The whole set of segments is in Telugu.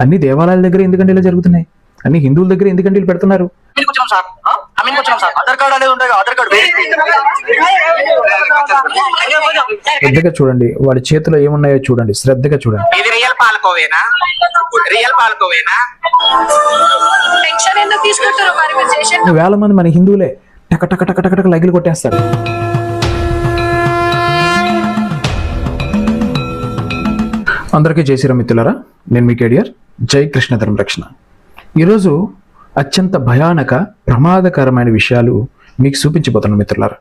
అన్ని దేవాలయాల దగ్గర ఎందుకంటే ఇలా జరుగుతున్నాయి? అన్ని హిందువుల దగ్గర ఎందుకంటే వీళ్ళు పెడుతున్నారు? అమీన్కి వచ్చినాం సార్. ఆ? అమీన్కి వచ్చినాం సార్. ఆధార్ కార్డ్ అనేది ఉంటుంది కదా, ఆధార్ కార్డ్ శ్రద్ధగా చూడండి. వాడి చేతిలో ఏమున్నాయో చూడండి. శ్రద్ధగా చూడండి. ఇది రియల్ పాలకోవేనా? రియల్ పాలకోవేనా? టెన్షన్ ఎందుకు తీసుకుంటారు మరి మీరు చేసే వేల మంది మన హిందువులే టక టక టక టక టక లైకులు కొట్టేస్తారు. అందరికీ జై శ్రీరామ్ మిత్రులారా నేను మీ కేడియర్ జై కృష్ణ ధర్మరక్షణ ఈరోజు అత్యంత భయానక ప్రమాదకరమైన విషయాలు మీకు చూపించబోతున్నాను మిత్రులారా.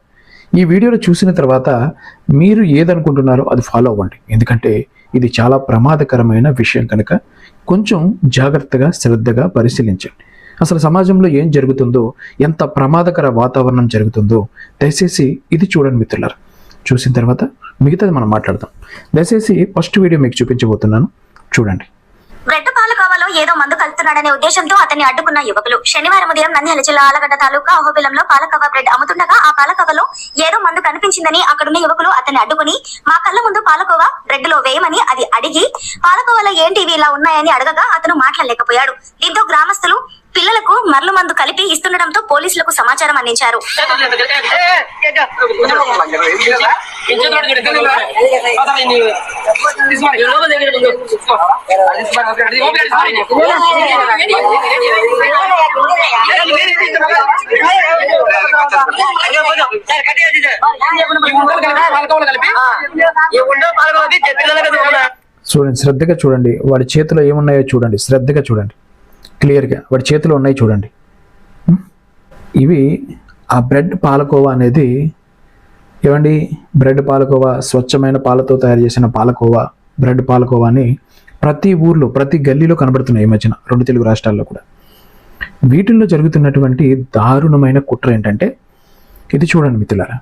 ఈ వీడియోలో చూసిన తర్వాత మీరు ఏదనుకుంటున్నారో అది ఫాలో అవ్వండి. ఎందుకంటే ఇది చాలా ప్రమాదకరమైన విషయం కనుక కొంచెం జాగ్రత్తగా శ్రద్ధగా పరిశీలించండి. అసలు సమాజంలో ఏం జరుగుతుందో ఎంత ప్రమాదకర వాతావరణం జరుగుతుందో దయచేసి ఇది చూడండి మిత్రులారా. చూసిన తర్వాత మిగతాది మనం మాట్లాడదాం. దయచేసి ఫస్ట్ వీడియో మీకు చూపించబోతున్నాను. చూడండి. మందు కలుపుతున్నాడనే ఉద్దేశంతో అతన్ని అడ్డుకున్న యువకులు శనివారం ఉదయం నంద్యాల జిల్లా ఆలగడ్డ తాలూకా అహోబిలంలో పాలకవ్వ బ్రెడ్ అమ్ముతుండగా ఆ పాలకవ్వలో ఏదో మందు కనిపించిందని అక్కడున్న యువకులు అతన్ని అడ్డుకుని మా కళ్ళ ముందు పాలకోవ బ్రెడ్లో వేయమని అది అడిగి పాలకోవలో ఏంటి ఇవి ఇలా ఉన్నాయని అడగగా అతను మాట్లాడలేకపోయాడు దీంతో గ్రామస్తులు పిల్లలకు మరలు మందు కలిపి ఇస్తుండటంతో పోలీసులకు సమాచారం అందించారు చూడండి శ్రద్ధగా చూడండి. వాడి చేతిలో ఏమున్నాయో చూడండి. శ్రద్ధగా చూడండి. క్లియర్గా. వాడి చేతిలో ఉన్నాయి చూడండి. ఇవి ఆ బ్రెడ్ పాలకోవా అనేది ఏమండి? బ్రెడ్ పాలకోవా స్వచ్ఛమైన పాలతో తయారు చేసిన పాలకోవా బ్రెడ్ పాలకోవా అని ప్రతి ఊర్లో ప్రతి గల్లీలో కనబడుతున్నాయి ఈ మధ్యన రెండు తెలుగు రాష్ట్రాల్లో కూడా. వీటిల్లో జరుగుతున్నటువంటి దారుణమైన కుట్ర ఏంటంటే ఇది చూడండి మిత్రులారా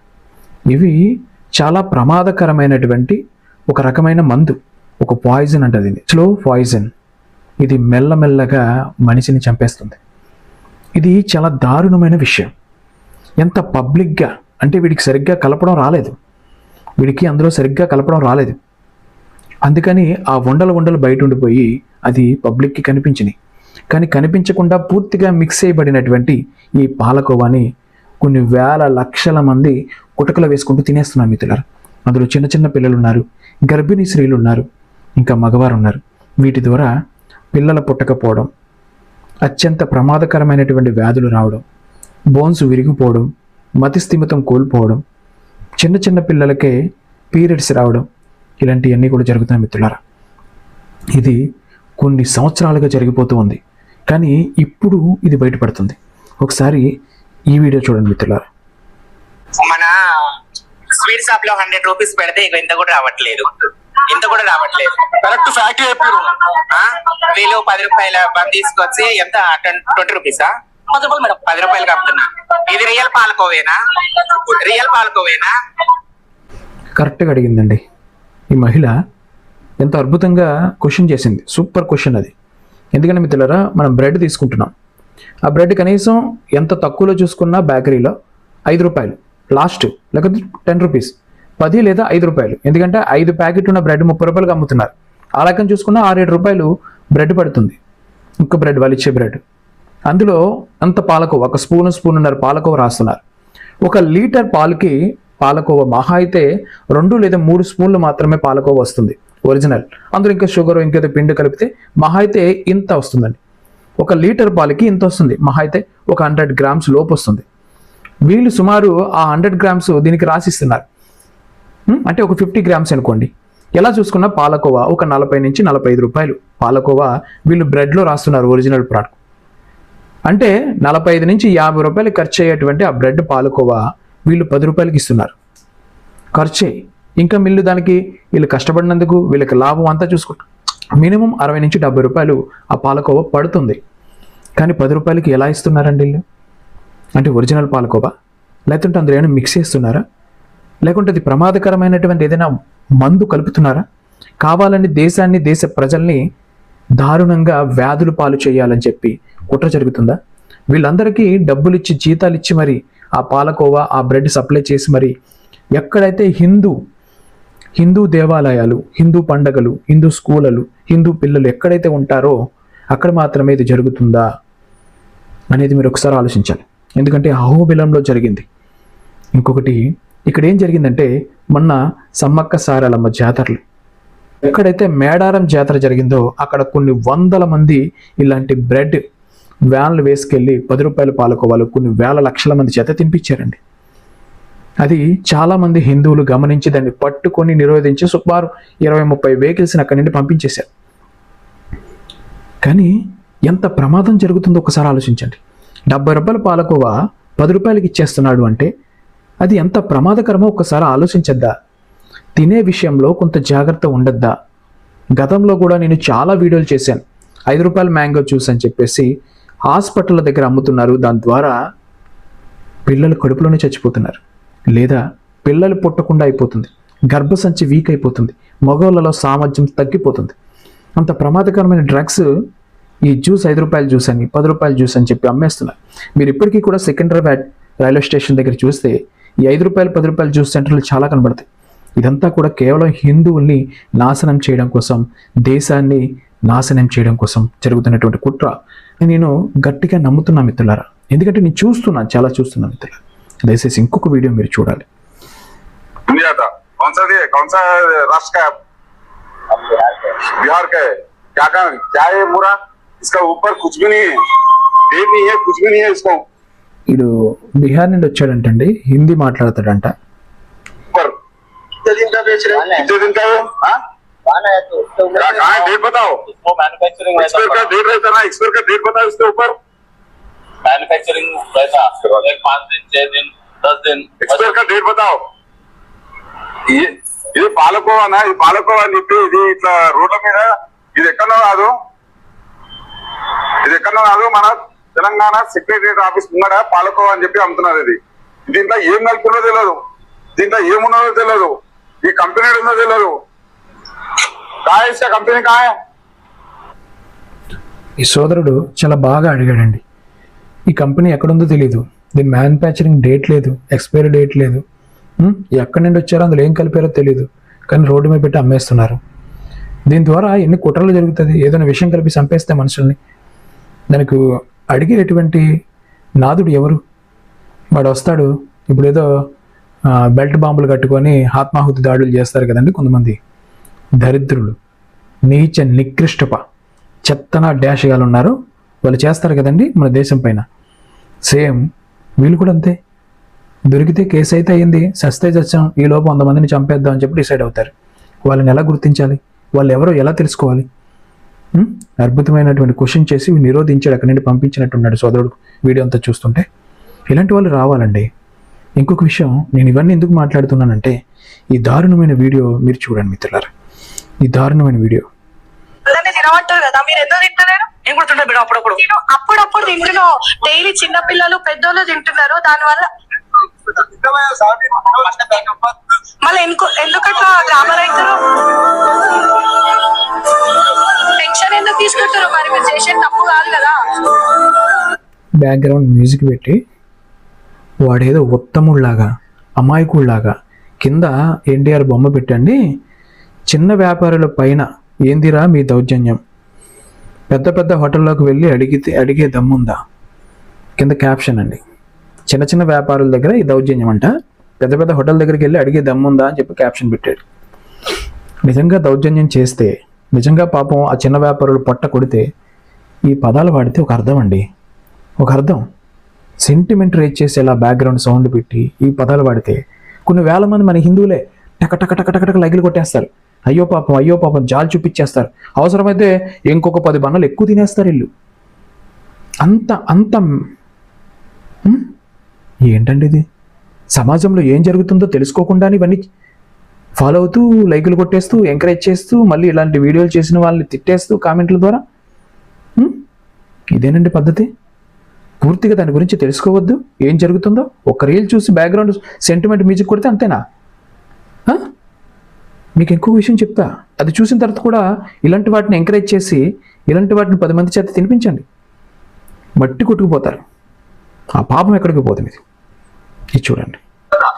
ఇవి చాలా ప్రమాదకరమైనటువంటి ఒక రకమైన మందు ఒక పాయిజన్ అంటది ఇది స్లో పాయిజన్ ఇది మెల్లమెల్లగా మనిషిని చంపేస్తుంది. ఇది చాలా దారుణమైన విషయం. ఎంత పబ్లిక్గా అంటే వీడికి సరిగ్గా కలపడం రాలేదు. వీడికి అందులో సరిగ్గా కలపడం రాలేదు. అందుకని ఆ వండల వండలు బయట ఉండిపోయి అది పబ్లిక్కి కనిపించినాయి. కానీ కనిపించకుండా పూర్తిగా మిక్స్ చేయబడినటువంటి ఈ పాలకోవాని కొన్ని వేల లక్షల మంది కుటకలు వేసుకుంటూ తినేస్తున్నారు మిత్రులారు. అందులో చిన్న చిన్న పిల్లలు ఉన్నారు గర్భిణీ స్త్రీలు ఉన్నారు ఇంకా మగవారు ఉన్నారు వీటి ద్వారా పిల్లల పుట్టకపోవడం అత్యంత ప్రమాదకరమైనటువంటి వ్యాధులు రావడం బోన్స్ విరిగిపోవడం మతిస్థిమితం కోల్పోవడం చిన్న చిన్న పిల్లలకే పీరియడ్స్ రావడం ఇలాంటివన్నీ కూడా జరుగుతాయి మిత్రులారా. ఇది కొన్ని సంవత్సరాలుగా జరిగిపోతూ ఉంది. కానీ ఇప్పుడు ఇది బయటపడుతుంది. ఒకసారి ఈ వీడియో చూడండి మిత్రులారా. మన స్వీట్ షాప్లో హండ్రెడ్ రూపీస్ పెడితే ఇక ఇంత కూడా రావట్లేదు. ఇంత కూడా రావట్లేదు. కరెక్ట్ ఫ్యాక్ట్ చెప్పారు. ఆ? వీళ్ళు పది రూపాయల బంద్ తీసుకొచ్చి ఎంత? ట్వంటీ రూపీసా? పది రూపాయలు మేడం. పది రూపాయలు కమ్ముతున్నా ఇది రియల్ పాలకోవేనా? రియల్ పాలకోవేనా? కరెక్ట్గా అడిగిందండి. ఈ మహిళ ఎంతో అద్భుతంగా క్వశ్చన్ చేసింది. సూపర్ క్వశ్చన్ అది. ఎందుకంటే మిత్రులరా మనం బ్రెడ్ తీసుకుంటున్నాం. ఆ బ్రెడ్ కనీసం ఎంత తక్కువలో చూసుకున్నా బేకరీలో ఐదు రూపాయలు. లాస్ట్ లేకపోతే టెన్ రూపీస్. పది లేదా ఐదు రూపాయలు. ఎందుకంటే ఐదు ప్యాకెట్ ఉన్న బ్రెడ్ ముప్పై రూపాయలకు అమ్ముతున్నారు. ఆ రకం చూసుకున్నా ఆరేడు రూపాయలు బ్రెడ్ పడుతుంది. ఇంకో బ్రెడ్ వాళ్ళు ఇచ్చే బ్రెడ్. అందులో అంత పాలకోవ ఒక స్పూన్ స్పూన్ ఉన్నారు పాలకోవ రాస్తున్నారు. ఒక లీటర్ పాలకి పాలకోవ మహా అయితే రెండు లేదా మూడు స్పూన్లు మాత్రమే పాలకోవ వస్తుంది ఒరిజినల్. అందులో ఇంకా షుగర్ ఇంకేదో పిండి కలిపితే మహా అయితే ఇంత వస్తుందండి. ఒక లీటర్ పాలకి ఇంత వస్తుంది మహా అయితే ఒక హండ్రెడ్ గ్రామ్స్ లోపు వస్తుంది. వీళ్ళు సుమారు ఆ హండ్రెడ్ గ్రామ్స్ దీనికి రాసిస్తున్నారు. అంటే ఒక ఫిఫ్టీ గ్రామ్స్ అనుకోండి. ఎలా చూసుకున్నా పాలకోవా ఒక నలభై నుంచి నలభై ఐదు రూపాయలు. పాలకోవా వీళ్ళు బ్రెడ్లో రాస్తున్నారు ఒరిజినల్ ప్రోడక్ట్. అంటే నలభై ఐదు నుంచి యాభై రూపాయలు ఖర్చు అయ్యేటువంటి ఆ బ్రెడ్ పాలకోవా వీళ్ళు పది రూపాయలకి ఇస్తున్నారు. ఖర్చే ఇంకా మిల్లు దానికి వీళ్ళు కష్టపడినందుకు వీళ్ళకి లాభం అంతా చూసుకుంటారు మినిమం అరవై నుంచి డెబ్బై రూపాయలు ఆ పాలకోవా పడుతుంది. కానీ పది రూపాయలకి ఎలా ఇస్తున్నారండి వీళ్ళు? అంటే ఒరిజినల్ పాలకోవా? లేకుంటే అందులో ఏమైనా మిక్స్ చేస్తున్నారా? లేకుంటే అది ప్రమాదకరమైనటువంటి ఏదైనా మందు కలుపుతున్నారా? కావాలని దేశాన్ని దేశ ప్రజల్ని దారుణంగా వ్యాధులు పాలు చేయాలని చెప్పి కుట్ర జరుగుతుందా? వీళ్ళందరికీ డబ్బులు ఇచ్చి జీతాలు ఇచ్చి మరి ఆ పాలకోవా ఆ బ్రెడ్ సప్లై చేసి మరి ఎక్కడైతే హిందూ హిందూ దేవాలయాలు హిందూ పండగలు హిందూ స్కూళ్ళలు హిందూ పిల్లలు ఎక్కడైతే ఉంటారో అక్కడ మాత్రమే ఇది జరుగుతుందా అనేది మీరు ఒకసారి ఆలోచించాలి. ఎందుకంటే అహోబిలంలో జరిగింది. ఇంకొకటి ఇక్కడ ఏం జరిగిందంటే మొన్న సమ్మక్క సారాలమ్మ జాతరలు. ఎక్కడైతే మేడారం జాతర జరిగిందో అక్కడ కొన్ని వందల మంది ఇలాంటి బ్రెడ్ వ్యాన్లు వేసుకెళ్ళి పది రూపాయల పాలకోవాలు కొన్ని వేల లక్షల మంది చేత తినిపించారండి. అది చాలామంది హిందువులు గమనించి దాన్ని పట్టుకొని నిరోధించి సుమారు ఇరవై ముప్పై వెహికల్స్ని అక్కడి నుండి పంపించేశారు. కానీ ఎంత ప్రమాదం జరుగుతుందో ఒకసారి ఆలోచించండి. డెబ్బై రూపాయల పాలకోవా పది రూపాయలకి ఇచ్చేస్తున్నాడు అంటే అది ఎంత ప్రమాదకరమో ఒకసారి ఆలోచించద్దా? తినే విషయంలో కొంత జాగ్రత్త ఉండద్దా? గతంలో కూడా నేను చాలా వీడియోలు చేశాను. ఐదు రూపాయల మ్యాంగో జ్యూస్ అని చెప్పేసి హాస్పిటల్ దగ్గర అమ్ముతున్నారు. దాని ద్వారా పిల్లలు కడుపులోనే చచ్చిపోతున్నారు. లేదా పిల్లలు పుట్టకుండా అయిపోతుంది. గర్భసంచి వీక్ అయిపోతుంది. మగవాళ్ళలో సామర్థ్యం తగ్గిపోతుంది. అంత ప్రమాదకరమైన డ్రగ్స్ ఈ జ్యూస్ ఐదు రూపాయల జ్యూస్ అని పది రూపాయల జ్యూస్ అని చెప్పి అమ్మేస్తున్నారు. మీరు ఇప్పటికీ కూడా సికింద్రాబాద్ రైల్వే స్టేషన్ దగ్గర చూస్తే ఈ ఐదు రూపాయలు పది రూపాయల జ్యూస్ సెంటర్లు చాలా కనబడతాయి. ఇదంతా కూడా కేవలం హిందువుల్ని నాశనం చేయడం కోసం దేశాన్ని నాశనం చేయడం కోసం జరుగుతున్నటువంటి కుట్ర. నేను గట్టిగా నమ్ముతున్నా మిత్రులారా ఎందుకంటే నేను చూస్తున్నాను చాలా చూస్తున్నాను మిత్రులారా దయచేసి ఇంకొక వీడియో మీరు చూడాలి इंडिया था कौन सा दिए कौन सा राष्ट्र का है? बिहार का है क्या का क्या है पूरा इसका ऊपर कुछ भी नहीं है पेट नहीं है कुछ भी नहीं है इसका వీడు బీహార్ నుండి వచ్చాడంటండి హిందీ మాట్లాడతాడంట ऊपर कितने दिन का बेच रहे हैं कितने दिन का है हाँ? क्या कहाँ है डेट बताओ मैन्युफैक्चरिंग एक्सपायर का डेट रहता है ना एक्सपायर का डेट बताओ इसके ऊपर मैन्युफैक्चरिंग वैसा एक पाँच दिन छह दिन दस दिन ఎక్స్పైర్ కా డేట్ బతావు ఇది ఇది పాలకోవా నా ఇది పాలకోవా అని చెప్పి ఇది ఇట్లా రోడ్ల మీద ఇది ఎక్కడో కాదు ఇది ఎక్కడో కాదు మన తెలంగాణ సెక్రటరియట్ ఆఫీస్ ముంగడ పాలకోవా అని చెప్పి అమ్ముతున్నారు ఇది దీంట్లో ఏం కలుపుకున్నదో తెలియదు దీంట్లో ఏమున్నదో తెలియదు ఈ కంపెనీ ఉన్నదో తెలియదు కంపెనీ కాయ? ఈ సోదరుడు చాలా బాగా అడిగాడండి. ఈ కంపెనీ ఎక్కడుందో తెలియదు దీని మ్యానుఫ్యాక్చరింగ్ డేట్ లేదు. ఎక్స్పైరీ డేట్ లేదు. ఎక్కడి నుండి వచ్చారో అందులో ఏం కలిపారో తెలియదు కానీ రోడ్డు మీద పెట్టి అమ్మేస్తున్నారు. దీని ద్వారా ఎన్ని కుట్రలు జరుగుతుంది ఏదైనా విషయం కలిపి చంపేస్తే మనుషుల్ని. దానికి అడిగేటువంటి నాదుడు ఎవరు? వాడు వస్తాడు. ఇప్పుడు ఏదో బెల్ట్ బాంబులు కట్టుకొని ఆత్మాహుతి దాడులు చేస్తారు కదండి కొంతమంది. దరిద్రులు నీచ నికృష్టప చెత్తన డాషగాలు ఉన్నారు వాళ్ళు చేస్తారు కదండి మన దేశం పైన. సేమ్ వీళ్ళు కూడా అంతే. దొరికితే కేసు అయితే అయ్యింది సస్తే చచ్చాం ఈ లోపు వంద మందిని చంపేద్దాం అని చెప్పి డిసైడ్ అవుతారు. వాళ్ళని ఎలా గుర్తించాలి? వాళ్ళు ఎవరో ఎలా తెలుసుకోవాలి? అద్భుతమైనటువంటి క్వశ్చన్ చేసి నిరోధించాడు అక్కడి నుండి పంపించినట్టున్నాడు సోదరుడు వీడియో అంతా చూస్తుంటే. ఇలాంటి వాళ్ళు రావాలండి. ఇంకొక విషయం నేను ఇవన్నీ ఎందుకు మాట్లాడుతున్నానంటే ఈ దారుణమైన వీడియో మీరు చూడండి మిత్రులారా. ఈ దారుణమైన వీడియో అందరినీ తినమంటారు కదా మీరు ఎందుకు తింటలేరు? నేను కూడా తింటా మేడం అప్పుడప్పుడు. నేను అప్పుడప్పుడు తింటున్నావు డైలీ చిన్న పిల్లలు పెద్దోళ్ళు తింటున్నారు. దానివల్ల మళ్ళీ ఎందుకు ఎందుకట్లా గ్రామర్ అవుతారు టెన్షన్ ఎందుకు తీసుకుంటారు మరి? మీరు చేసే తప్పు కాదు కదా. బ్యాక్గ్రౌండ్ మ్యూజిక్ పెట్టి వాడేదో ఉత్తముళ్ళాగా అమాయకుళ్ళాగా కింద ఎన్టీఆర్ బొమ్మ పెట్టండి చిన్న వ్యాపారుల పైన ఏందిరా మీ దౌర్జన్యం? పెద్ద పెద్ద హోటల్లోకి వెళ్ళి అడిగితే అడిగే దమ్ముందా? కింద క్యాప్షన్ అండి. చిన్న చిన్న వ్యాపారుల దగ్గర ఈ దౌర్జన్యం అంట. పెద్ద పెద్ద హోటల్ దగ్గరికి వెళ్ళి అడిగే దమ్ముందా అని చెప్పి క్యాప్షన్ పెట్టాడు. నిజంగా దౌర్జన్యం చేస్తే నిజంగా పాపం ఆ చిన్న వ్యాపారులు పొట్ట కొడితే ఈ పదాలు వాడితే ఒక అర్థం అండి. ఒక అర్థం. సెంటిమెంట్ రేట్ చేసేలా బ్యాక్గ్రౌండ్ సౌండ్ పెట్టి ఈ పదాలు వాడితే కొన్ని వేల మంది మన హిందువులే టక టక టక టక టక లైకులు కొట్టేస్తారు. అయ్యో పాపం అయ్యో పాపం జాలి చూపించేస్తారు. అవసరమైతే ఇంకొక పది బన్నలు ఎక్కువ తినేస్తారు ఇల్లు అంత అంత ఏంటండి ఇది? సమాజంలో ఏం జరుగుతుందో తెలుసుకోకుండా ఇవన్నీ ఫాలో అవుతూ లైకులు కొట్టేస్తూ ఎంకరేజ్ చేస్తూ మళ్ళీ ఇలాంటి వీడియోలు చేసిన వాళ్ళని తిట్టేస్తూ కామెంట్ల ద్వారా? ఇదేనండి పద్ధతి? పూర్తిగా దాని గురించి తెలుసుకోవద్దు? ఏం జరుగుతుందో? ఒక రీల్ చూసి బ్యాక్గ్రౌండ్ సెంటిమెంట్ మ్యూజిక్ కొడితే అంతేనా? మీకు ఇంకో విషయం చెప్తా. అది చూసిన తర్వాత కూడా ఇలాంటి వాటిని ఎంకరేజ్ చేసి ఇలాంటి వాటిని పది మంది చేత తినిపించండి. మట్టి కొట్టుకుపోతారు. ఆ పాపం ఎక్కడికి పోతుంది ఇది? ఇది చూడండి.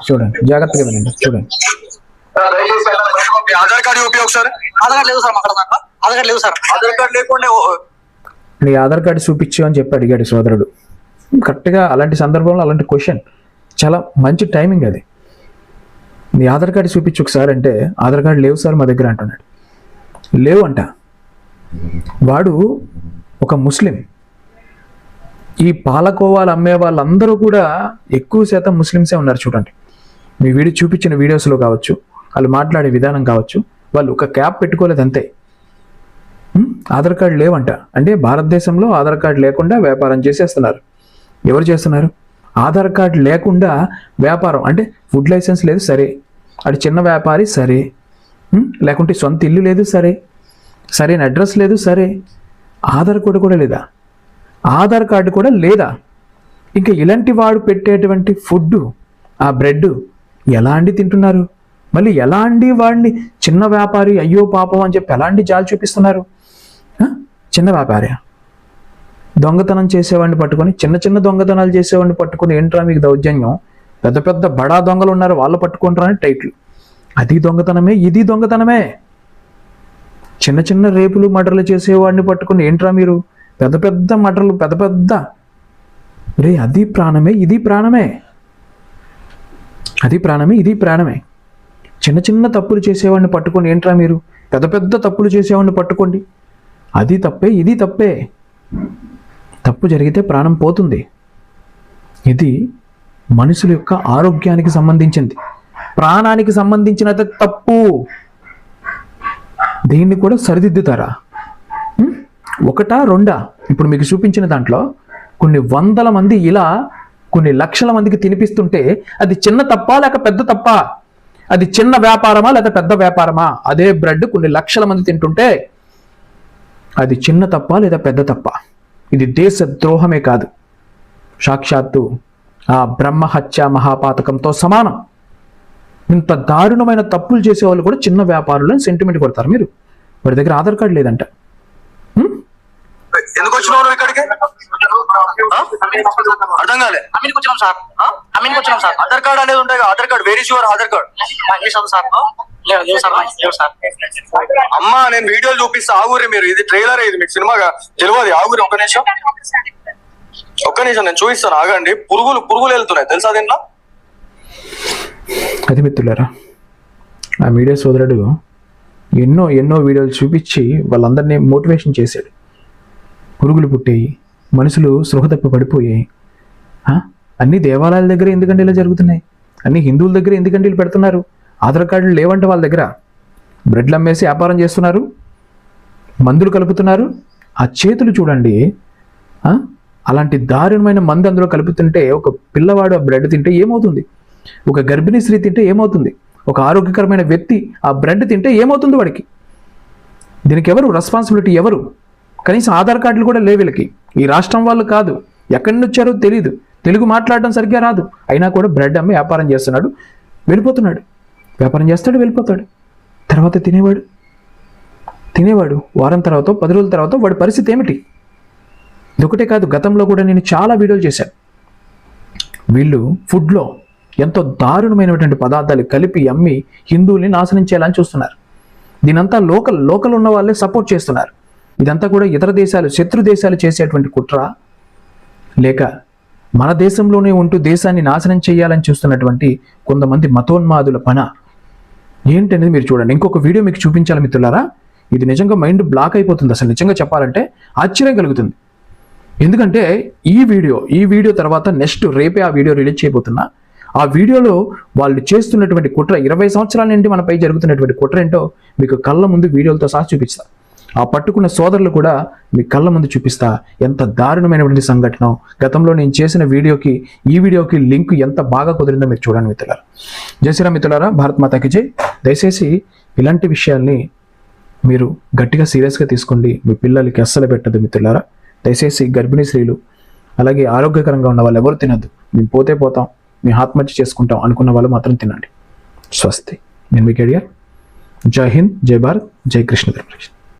చూడండి. జాగ్రత్తగా వినండి. చూడండి. ఆధార్ కార్డు ఉపయోగ సార్ ఆధార్ కార్డు లేవు సార్ ఆధార్ కార్డు లేవు సార్. ఆధార్ కార్డు లేకుండా నీ ఆధార్ కార్డు చూపించు అని చెప్పి అడిగాడు సోదరుడు. కరెక్ట్గా అలాంటి సందర్భంలో అలాంటి క్వశ్చన్. చాలా మంచి టైమింగ్ అది. నీ ఆధార్ కార్డు చూపించు ఒకసారి అంటే ఆధార్ కార్డు లేవు సార్ మా దగ్గర అంటున్నాడు. లేవు అంట. వాడు ఒక ముస్లిం. ఈ పాలకోవాలు అమ్మే వాళ్ళందరూ కూడా ఎక్కువ శాతం ముస్లిమ్సే ఉన్నారు చూడండి. మీ వీడియో చూపించిన వీడియోస్లో కావచ్చు వాళ్ళు మాట్లాడే విధానం కావచ్చు వాళ్ళు ఒక క్యాప్ పెట్టుకోలేదు అంతే. ఆధార్ కార్డు లేవంట. అంటే భారతదేశంలో ఆధార్ కార్డు లేకుండా వ్యాపారం చేసేస్తున్నారు. ఎవరు చేస్తున్నారు? ఆధార్ కార్డు లేకుండా వ్యాపారం అంటే ఫుడ్ లైసెన్స్ లేదు సరే. అది చిన్న వ్యాపారి సరే. లేకుంటే సొంత ఇల్లు లేదు సరే. సరైన అడ్రస్ లేదు సరే. ఆధార్ కార్డు కూడా లేదా? ఆధార్ కార్డు కూడా లేదా? ఇంకా ఇలాంటి వాడు పెట్టేటువంటి ఫుడ్ ఆ బ్రెడ్ ఎలాంటి తింటున్నారు? మళ్ళీ ఎలాంటి వాడిని చిన్న వ్యాపారి అయ్యో పాపం అని చెప్పి ఎలాంటి జాలి చూపిస్తున్నారు? చిన్న వ్యాపారి. దొంగతనం చేసేవాడిని పట్టుకొని చిన్న చిన్న దొంగతనాలు చేసేవాడిని పట్టుకొని ఏంట్రా మీకు దౌర్జన్యం? పెద్ద పెద్ద బడా దొంగలు ఉన్నారు వాళ్ళు పట్టుకుంటారని టైటిల్. అది దొంగతనమే ఇది దొంగతనమే. చిన్న చిన్న రేపులు మటర్లు చేసేవాడిని పట్టుకుని ఏంట్రా మీరు? పెద్ద పెద్ద మటర్లు పెద్ద పెద్ద. రే అది ప్రాణమే ఇది ప్రాణమే. అది ప్రాణమే ఇది ప్రాణమే. చిన్న చిన్న తప్పులు చేసేవాడిని పట్టుకోండి ఏంట్రా మీరు? పెద్ద పెద్ద తప్పులు చేసేవాడిని పట్టుకోండి. అది తప్పే ఇది తప్పే. తప్పు జరిగితే ప్రాణం పోతుంది. ఇది మనుషుల యొక్క ఆరోగ్యానికి సంబంధించింది. ప్రాణానికి సంబంధించిన తప్పు. దీన్ని కూడా సరిదిద్దుతారా? ఒకటా రెండా? ఇప్పుడు మీకు చూపించిన దాంట్లో కొన్ని వందల మంది ఇలా కొన్ని లక్షల మందికి తినిపిస్తుంటే అది చిన్న తప్ప లేక పెద్ద తప్ప? అది చిన్న వ్యాపారమా లేదా పెద్ద వ్యాపారమా? అదే బ్రెడ్ కొన్ని లక్షల మంది తింటుంటే అది చిన్న తప్ప లేదా పెద్ద తప్ప? ఇది దేశ ద్రోహమే కాదు. సాక్షాత్తు ఆ బ్రహ్మహత్య మహాపాతకంతో సమానం. ఇంత దారుణమైన తప్పులు చేసేవాళ్ళు కూడా చిన్న వ్యాపారులను సెంటిమెంట్ కొడతారు మీరు. వాడి దగ్గర ఆధార్ కార్డు లేదంట? ఎందుకు వచ్చినావు ఇక్కడికి? ఆ? అర్థం కాలే. అమీన్కి వచ్చినాం సార్. అమీన్కి వచ్చినాం సార్. ఆధార్ కార్డ్ అనేది ఉంటాయి Aadhaar card. Very your Aadhaar card? Sir. అమ్మా నేను వీడియోలు చూపిస్తా. ఆగురి మీరు. ఇది ట్రైలర్ ఇది? మీకు సినిమాగా. తెలియదు. ఆగురి ఒక్క నిమిషం. ఒక్క నిమిషం నేను చూపిస్తాను. ఆగండి. పురుగులు పురుగులు వెళ్తున్నాయి. తెలుసా దీంట్లో? అది మిత్రులారా ఆ మీడియా సోదరుడు ఎన్నో ఎన్నో వీడియోలు చూపించి వాళ్ళందరినీ మోటివేషన్ చేశాడు. పురుగులు పుట్టాయి మనుషులు సృహ తప్పి పడిపోయాయి. అన్ని దేవాలయాల దగ్గర ఎందుకంటే ఇలా జరుగుతున్నాయి? అన్ని హిందువుల దగ్గర ఎందుకంటే వీళ్ళు పెడుతున్నారు? ఆధార్ కార్డులు లేవంటే వాళ్ళ దగ్గర? బ్రెడ్లు అమ్మేసి వ్యాపారం చేస్తున్నారు? మందులు కలుపుతున్నారు? ఆ చేతులు చూడండి. అలాంటి దారుణమైన మందు అందులో కలుపుతుంటే ఒక పిల్లవాడు ఆ బ్రెడ్ తింటే ఏమవుతుంది? ఒక గర్భిణీ స్త్రీ తింటే ఏమవుతుంది? ఒక ఆరోగ్యకరమైన వ్యక్తి ఆ బ్రెడ్ తింటే ఏమవుతుంది వాడికి? దీనికి ఎవరు రెస్పాన్సిబిలిటీ ఎవరు? కనీసం ఆధార్ కార్డులు కూడా లేవు వీళ్ళకి. ఈ రాష్ట్రం వాళ్ళు కాదు. ఎక్కడి నుంచి వచ్చారో తెలియదు తెలుగు మాట్లాడడం సరిగ్గా రాదు. అయినా కూడా బ్రెడ్ అమ్మి వ్యాపారం చేస్తున్నాడు. వెళ్ళిపోతున్నాడు. వ్యాపారం చేస్తాడు వెళ్ళిపోతాడు. తర్వాత తినేవాడు. తినేవాడు. వారం తర్వాత పది రోజుల తర్వాత వాడి పరిస్థితి ఏమిటి? ఇదొకటే కాదు గతంలో కూడా నేను చాలా వీడియోలు చేశాను. వీళ్ళు ఫుడ్లో ఎంతో దారుణమైనటువంటి పదార్థాలు కలిపి అమ్మి హిందువుల్ని నాశనం చేయాలని చూస్తున్నారు. దీనంతా లోకల్ లోకల్ ఉన్న వాళ్ళే సపోర్ట్ చేస్తున్నారు. ఇదంతా కూడా ఇతర దేశాలు శత్రు దేశాలు చేసేటువంటి కుట్ర. లేక మన దేశంలోనే ఉంటూ దేశాన్ని నాశనం చేయాలని చూస్తున్నటువంటి కొంతమంది మతోన్మాదుల పన. ఏంటనేది మీరు చూడండి. ఇంకొక వీడియో మీకు చూపించాలి మిత్రులారా. ఇది నిజంగా మైండ్ బ్లాక్ అయిపోతుంది. అసలు నిజంగా చెప్పాలంటే ఆశ్చర్యం కలుగుతుంది. ఎందుకంటే ఈ వీడియో ఈ వీడియో తర్వాత నెక్స్ట్ రేపే ఆ వీడియో రిలీజ్ చేయబోతున్నా. ఆ వీడియోలో వాళ్ళు చేస్తున్నటువంటి కుట్ర ఇరవై సంవత్సరాల నుండి మనపై జరుగుతున్నటువంటి కుట్ర ఏంటో మీకు కళ్ళ ముందు వీడియోలతో సహా చూపిస్తా. ఆ పట్టుకున్న సోదరులు కూడా మీ కళ్ళ ముందు చూపిస్తా. ఎంత దారుణమైనటువంటి సంఘటన. గతంలో నేను చేసిన వీడియోకి ఈ వీడియోకి లింక్ ఎంత బాగా కుదిరిందో మీరు చూడండి మిత్రులారా. జయశ్రీరామ్ మిత్రులారా భారత్ మాతాకి జై. దయచేసి ఇలాంటి విషయాల్ని మీరు గట్టిగా సీరియస్గా తీసుకోండి. మీ పిల్లలకి అస్సలు పెట్టదు మిత్రులారా. దయచేసి గర్భిణీ స్త్రీలు అలాగే ఆరోగ్యకరంగా ఉన్న వాళ్ళు ఎవరు తినద్దు. మేము పోతే పోతాం మేము ఆత్మహత్య చేసుకుంటాం అనుకున్న వాళ్ళు మాత్రం తినండి. స్వస్తి. నేను మీ కెడియర్. జై హింద్ జై భారత్ జై కృష్ణ ధర్మకృష్ణ